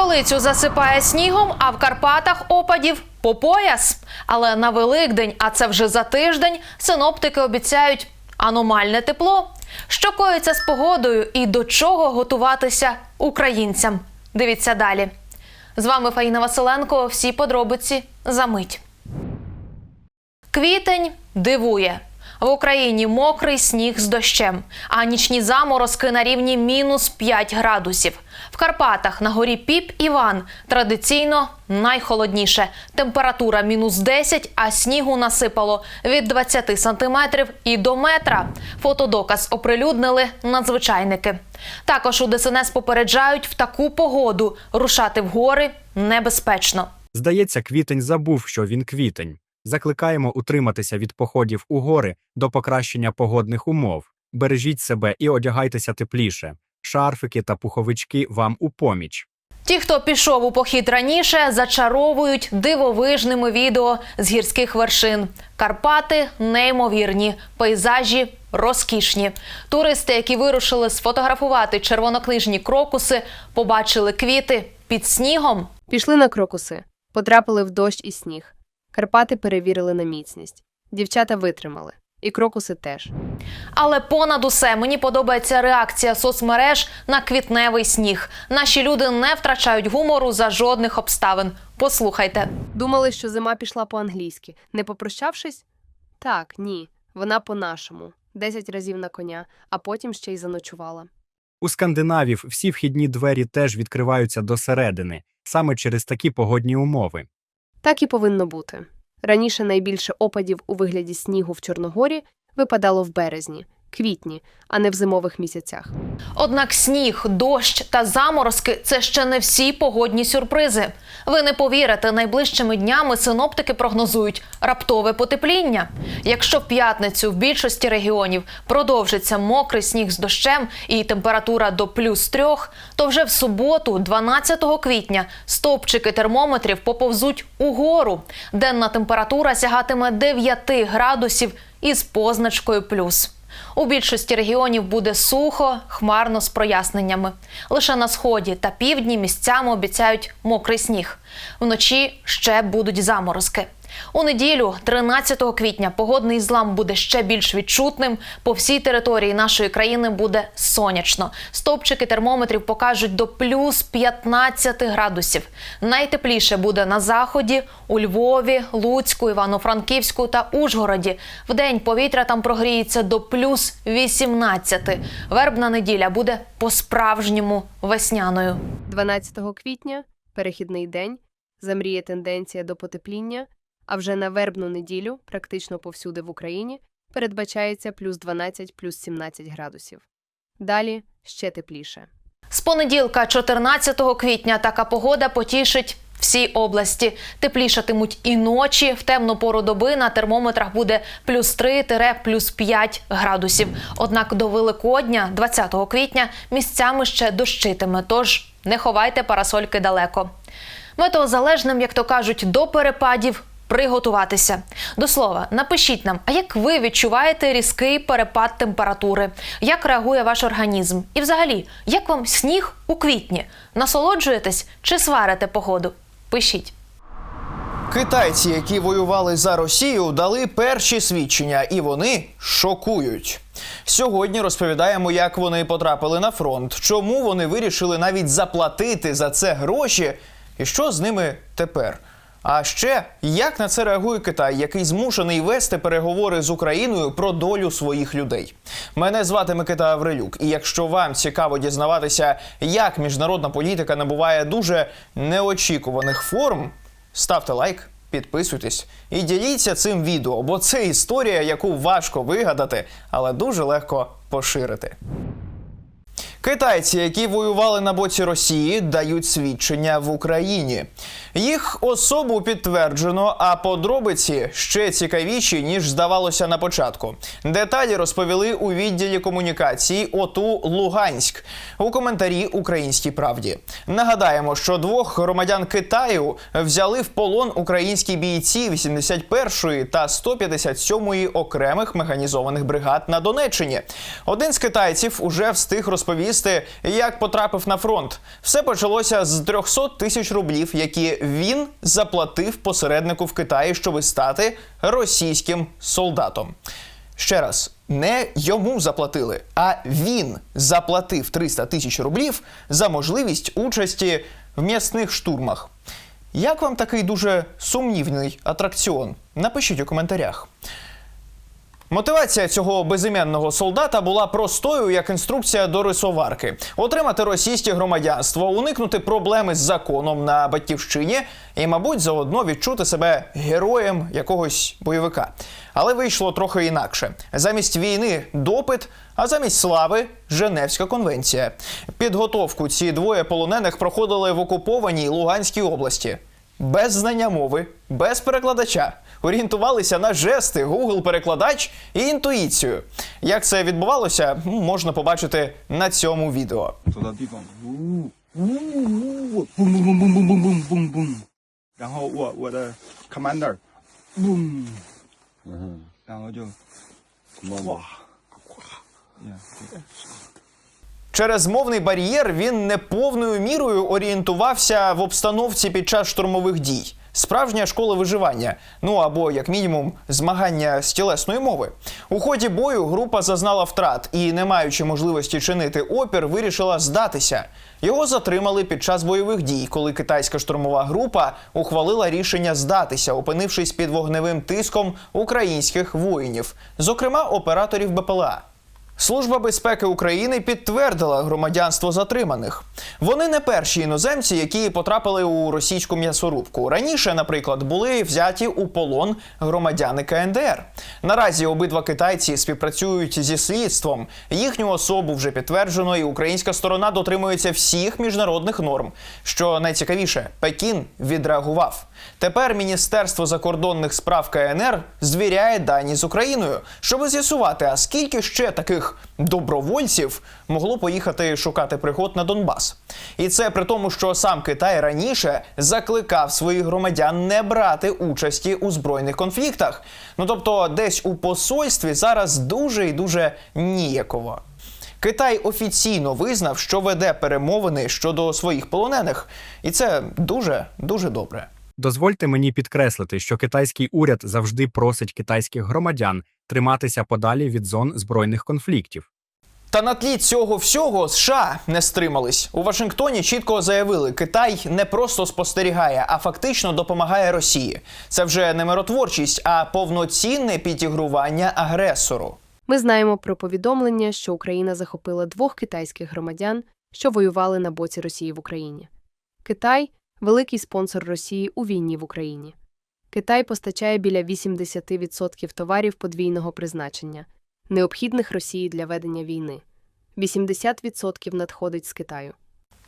Столицю засипає снігом, а в Карпатах опадів по пояс. Але на Великдень, а це вже за тиждень, синоптики обіцяють аномальне тепло. Що коїться з погодою і до чого готуватися українцям? Дивіться далі. З вами Фаїна Василенко. Всі подробиці за мить. Квітень дивує. В Україні мокрий сніг з дощем, а нічні заморозки на рівні мінус 5 градусів. В Карпатах на горі Піп Іван традиційно найхолодніше. Температура мінус 10, а снігу насипало від 20 сантиметрів і до метра. Фотодоказ оприлюднили надзвичайники. Також у ДСНС попереджають в таку погоду рушати в гори небезпечно. Здається, квітень забув, що він квітень. Закликаємо утриматися від походів у гори до покращення погодних умов. Бережіть себе і одягайтеся тепліше. Шарфики та пуховички вам у поміч. Ті, хто пішов у похід раніше, зачаровують дивовижними відео з гірських вершин. Карпати неймовірні, пейзажі розкішні. Туристи, які вирушили сфотографувати червонокнижні крокуси, побачили квіти під снігом. Пішли на крокуси, потрапили в дощ і сніг. Карпати перевірили на міцність. Дівчата витримали. І крокуси теж. Але понад усе мені подобається реакція соцмереж на квітневий сніг. Наші люди не втрачають гумору за жодних обставин. Послухайте. Думали, що зима пішла по-англійськи. Не попрощавшись? Так, ні. Вона по-нашому. Десять разів на коня, а потім ще й заночувала. У скандинавів всі вхідні двері теж відкриваються досередини, саме через такі погодні умови. Так і повинно бути. Раніше найбільше опадів у вигляді снігу в Чорногорі випадало в березні, квітні, а не в зимових місяцях. Однак сніг, дощ та заморозки це ще не всі погодні сюрпризи. Ви не повірите, найближчими днями синоптики прогнозують раптове потепління. Якщо в п'ятницю в більшості регіонів продовжиться мокрий сніг з дощем і температура до плюс трьох, то вже в суботу, 12 квітня, стовпчики термометрів поповзуть угору. Денна температура сягатиме 9 градусів із позначкою плюс. У більшості регіонів буде сухо, хмарно з проясненнями. Лише на сході та півдні місцями обіцяють мокрий сніг. Вночі ще будуть заморозки. У неділю, 13 квітня, погодний злам буде ще більш відчутним. По всій території нашої країни буде сонячно. Стовпчики термометрів покажуть до плюс 15 градусів. Найтепліше буде на заході, у Львові, Луцьку, Івано-Франківську та Ужгороді. Вдень повітря там прогріється до плюс 18. Вербна неділя буде по-справжньому весняною. 12 квітня перехідний день, замріє тенденція до потепління, а вже на вербну неділю, практично повсюди в Україні, передбачається плюс 12, плюс 17 градусів. Далі ще тепліше. З понеділка, 14 квітня, така погода потішить всі області. Теплішатимуть і ночі. В темну пору доби на термометрах буде плюс 3 плюс 5 градусів. Однак до Великодня, 20 квітня, місцями ще дощитиме. Тож не ховайте парасольки далеко. Метеозалежним, як то кажуть, до перепадів. Приготуватися до слова, напишіть нам, а як ви відчуваєте різкий перепад температури? Як реагує ваш організм? І, взагалі, як вам сніг у квітні? Насолоджуєтесь чи сварите погоду? Пишіть. Китайці, які воювали за Росію, дали перші свідчення, і вони шокують. Сьогодні розповідаємо, як вони потрапили на фронт, чому вони вирішили навіть заплатити за це гроші, і що з ними тепер. А ще як на це реагує Китай, який змушений вести переговори з Україною про долю своїх людей. Мене звати Микита Аврилюк, і якщо вам цікаво дізнаватися, як міжнародна політика набуває дуже неочікуваних форм, ставте лайк, підписуйтесь і діліться цим відео, бо це історія, яку важко вигадати, але дуже легко поширити. Китайці, які воювали на боці Росії, дають свідчення в Україні. Їх особу підтверджено, а подробиці ще цікавіші ніж здавалося на початку. Деталі розповіли у відділі комунікації ОТУ Луганськ у коментарі Українській правді. Нагадаємо, що двох громадян Китаю взяли в полон українські бійці 81-ї та 157-ї окремих механізованих бригад на Донеччині. Один з китайців уже встиг розповісти розповісти, як потрапив на фронт. Все почалося з 300 тисяч рублів, які він заплатив посереднику в Китаї, щоб стати російським солдатом. Ще раз, не йому заплатили, а він заплатив 300 тисяч рублів за можливість участі в м'ясних штурмах. Як вам такий дуже сумнівний атракціон? Напишіть у коментарях. Мотивація цього безіменного солдата була простою, як інструкція до рисоварки: отримати російське громадянство, уникнути проблеми з законом на батьківщині і, мабуть, заодно відчути себе героєм якогось бойовика. Але вийшло трохи інакше. Замість війни допит, а замість слави Женевська конвенція. Підготовку ці двоє полонених проходили в окупованій Луганській області. Без знання мови, без перекладача орієнтувалися на жести, Google перекладач і інтуїцію. Як це відбувалося, можна побачити на цьому відео. Через мовний бар'єр він неповною мірою орієнтувався в обстановці під час штурмових дій. Справжня школа виживання, ну або як мінімум змагання з тілесної мови. У ході бою група зазнала втрат і, не маючи можливості чинити опір, вирішила здатися. Його затримали під час бойових дій, коли китайська штурмова група ухвалила рішення здатися, опинившись під вогневим тиском українських воїнів, зокрема операторів БПЛА. Служба безпеки України підтвердила громадянство затриманих. Вони не перші іноземці, які потрапили у російську м'ясорубку. Раніше, наприклад, були взяті у полон громадяни КНДР. Наразі обидва китайці співпрацюють зі слідством. Їхню особу вже підтверджено, і українська сторона дотримується всіх міжнародних норм. Що найцікавіше, Пекін відреагував. Тепер Міністерство закордонних справ КНР звіряє дані з Україною, щоб з'ясувати, а скільки ще таких добровольців могло поїхати шукати приход на Донбас. І це при тому, що сам Китай раніше закликав своїх громадян не брати участі у збройних конфліктах. Ну тобто, десь у посольстві зараз дуже і дуже ніяково. Китай офіційно визнав, що веде перемовини щодо своїх полонених, і це дуже дуже добре. Дозвольте мені підкреслити, що китайський уряд завжди просить китайських громадян триматися подалі від зон збройних конфліктів. Та на тлі цього всього США не стримались. У Вашингтоні чітко заявили, Китай не просто спостерігає, а фактично допомагає Росії. Це вже не миротворчість, а повноцінне підігрування агресору. Ми знаємо про повідомлення, що Україна захопила двох китайських громадян, що воювали на боці Росії в Україні. Китай великий спонсор Росії у війні в Україні. Китай постачає біля 80% товарів подвійного призначення, необхідних Росії для ведення війни. 80% надходить з Китаю.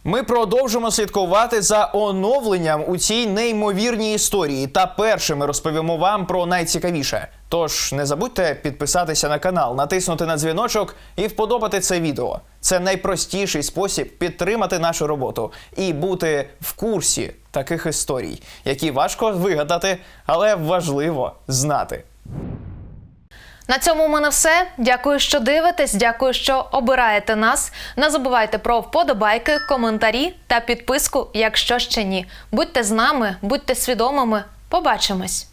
Ми продовжимо слідкувати за оновленням у цій неймовірній історії. Та першими розповімо вам про найцікавіше. Тож не забудьте підписатися на канал, натиснути на дзвіночок і вподобати це відео. Це найпростіший спосіб підтримати нашу роботу і бути в курсі таких історій, які важко вигадати, але важливо знати. На цьому у мене все. Дякую, що дивитесь. Дякую, що обираєте нас. Не забувайте про вподобайки, коментарі та підписку, якщо ще ні. Будьте з нами, будьте свідомими. Побачимось.